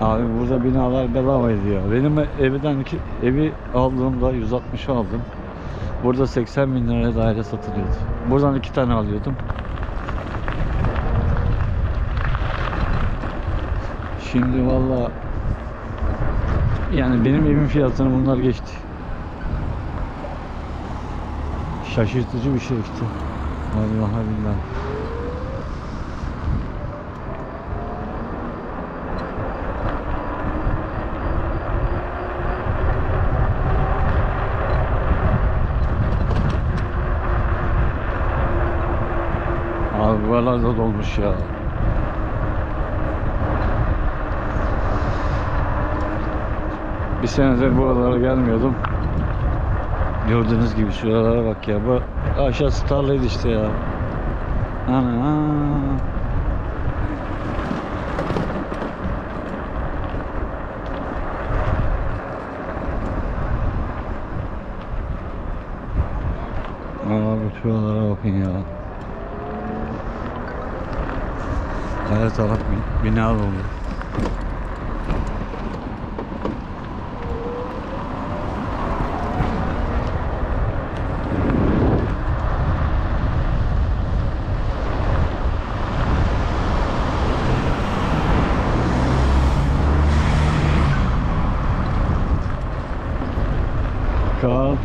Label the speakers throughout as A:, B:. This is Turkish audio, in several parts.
A: Abi burada binalar bedavaydı ya. Benim evden iki, evi aldığımda 160 aldım. Burada 80 bin liraya daire satılıyordu. Buradan iki tane alıyordum. Şimdi valla yani benim evin fiyatını bunlar geçti. Şaşırtıcı bir şey işte. Vallahi billahi. Da dolmuş ya. Bir senedir buralara gelmiyordum. Gördüğünüz gibi şuralara bak ya. Bu aşağısı tarlaydı işte ya. Ana. Abi şuralara bakın ya. Her taraf bi- bina dolu. Kağıt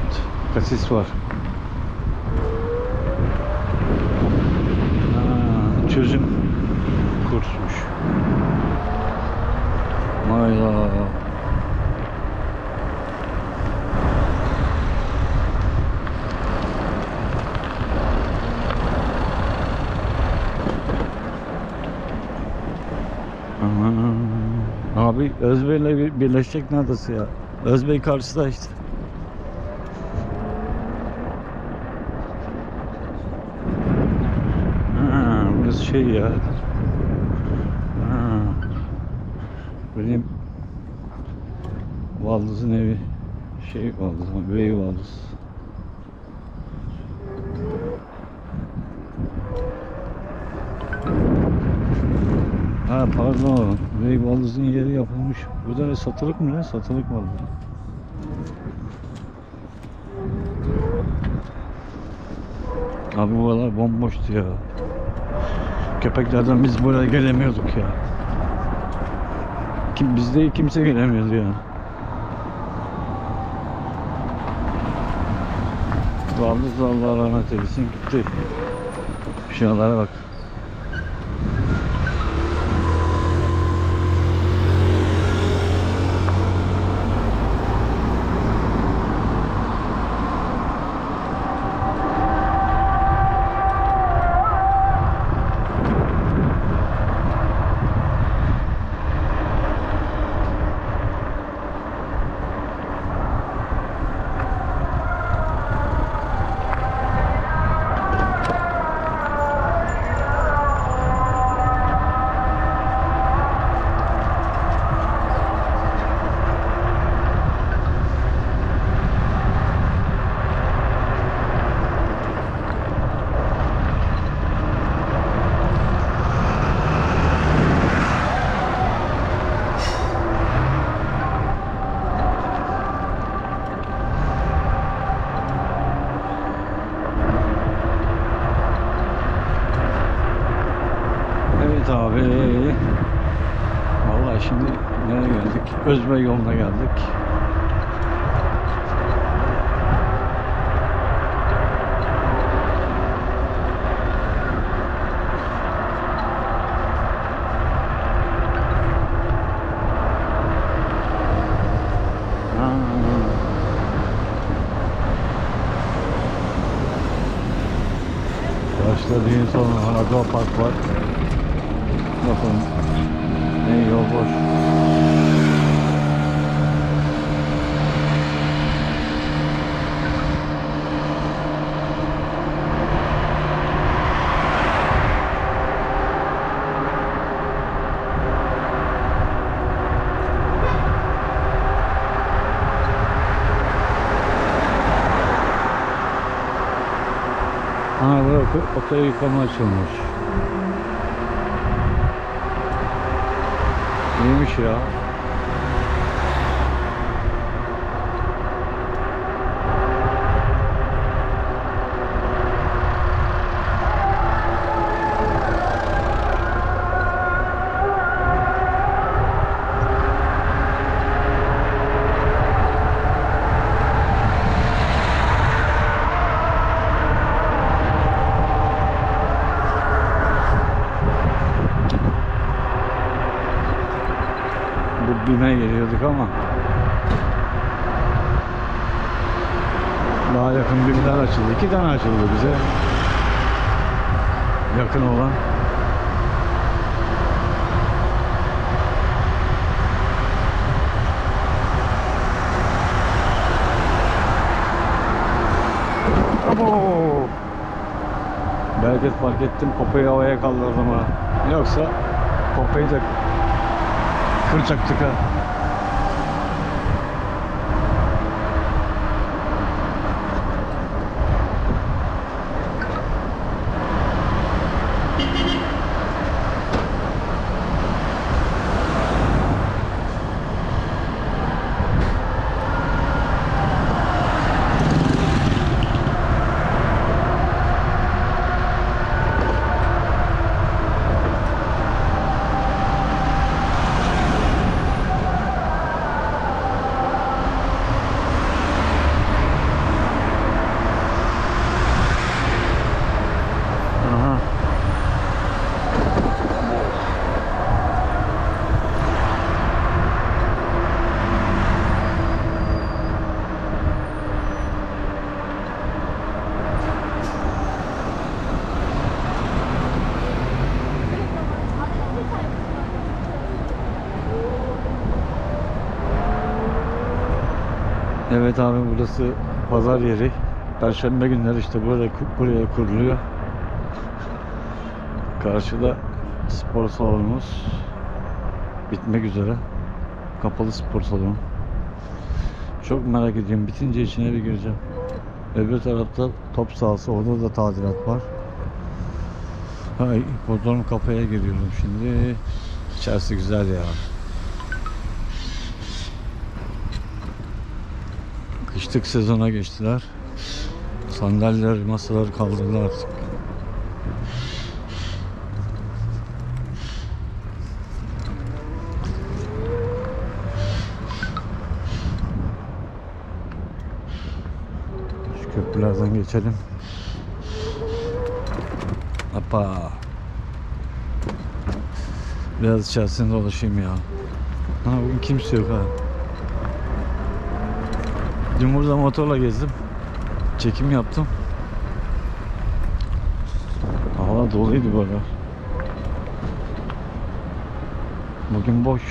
A: kasis var. Ha, çözüm kursmuş. Hayda. Abi Özbey'le bir birleşecek neredeyse ya? Özbey karşıda işte. Ha, burası şey ya. Ha. Benim Valdız'ın evi şey Valdız, Bey Valdız. Ha pardon. Bey Valdız'ın yeri yapılmış. Burada ne satılık mı ne? Satılık burada. Abi buralar bomboştu ya. Köpeklerden biz buraya gelemiyorduk ya. Kim, bizde kimse gelemiyordu ya. Valdız da Allah rahmet eylesin gitti. Şuralara bak. Evet abi. Vallahi şimdi nereye geldik? Özbey yoluna geldik. Başta düğün salonu Aqua Park var. Bakın. Ne yol boş. Ha bak oto yıkama açılmış. İyiymiş ya. BİM'e geliyorduk ama daha yakın BİM'ler açıldı. İki tane açıldı bize. Yakın olan. Abo! Belki fark ettim kopayı havaya kaldırdım ha. Yoksa kopayı da kıracaktık ha. Evet abi burası pazar yeri. Perşembe günleri işte böyle buraya kuruluyor. Karşıda spor salonumuz bitmek üzere. Kapalı spor salonu. Çok merak ediyorum. Bitince içine bir gireceğim. Öbür tarafta top sahası. Orada da tadilat var. Ha, hipodrom kafeye giriyorum şimdi. İçerisi güzel ya. Kışlık sezona geçtiler. Sandalyeler, masalar kaldırdılar artık. Şu köprülerden geçelim. Hoppa. Biraz içerisinde dolaşayım ya. Ha bugün kimse yok ha. Dün burada motorla gezdim. Çekim yaptım. Hava doluydu arada. Bugün boş.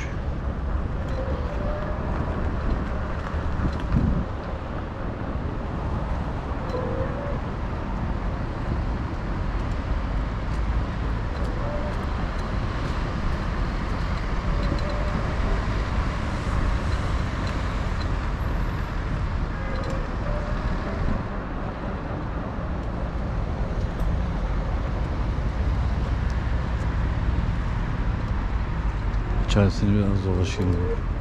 A: İçerisini biraz dolaşayım. dedim.